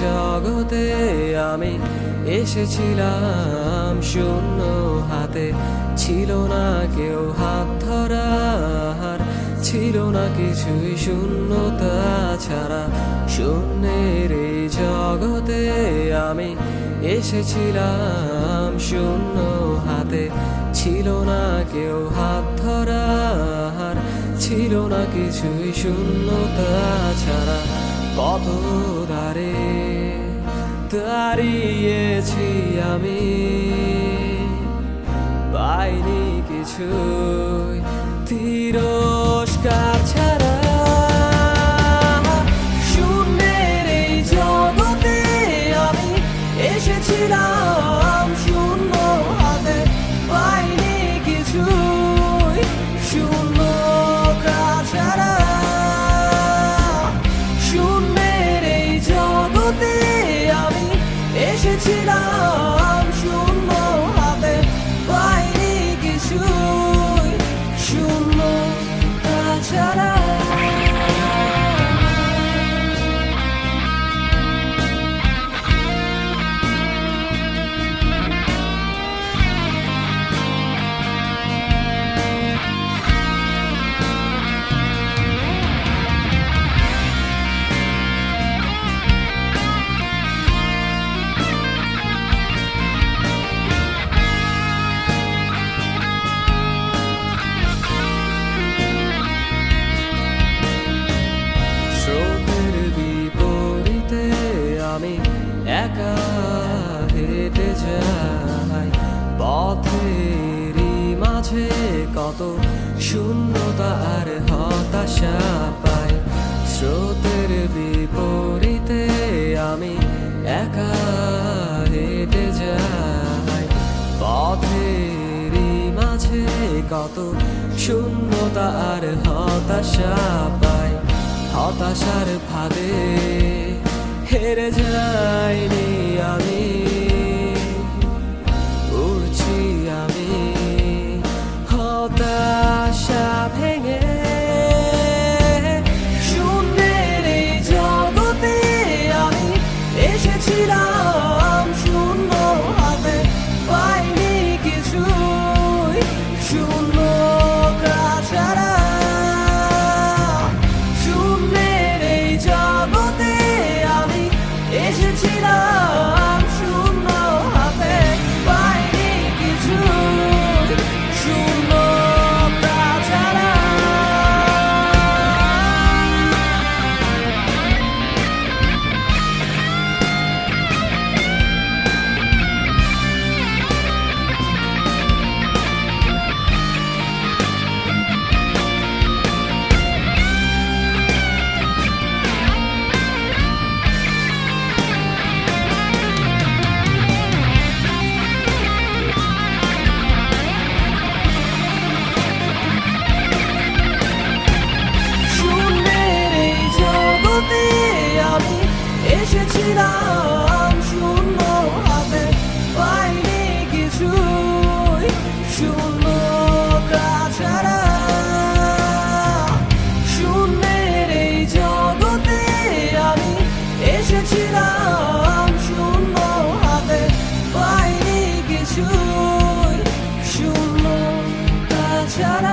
জগতে আমি এসেছিলাম শূন্য হাতে। ছিল না কেউ হাত ধরার, ছিল না কিছুই শূন্যতা ছাড়া। শূন্যের এই জগতে আমি এসেছিলাম শূন্য হাতে। ছিল না কেউ হাত ধরার, ছিল না কিছুই শূন্যতা ছাড়া। কত দারে দাঁড়িয়েছি আমি? পাইনি কিছু তিরস্কার এসেছিলাম শূন্য মাঝে কত শূন্যতা আর হতাশা পাই। স্রোতের বিপরীতে আমি একা হেঁটে যাই। পথেরই মাঝে কত শূন্যতা আর হতাশা পাই। হতাশার ফাঁদে হেরে যাইনি আমি। চেয়েছিলাম শূন্য হাতে পাইনি কিছু শূন্য। তাছাড়া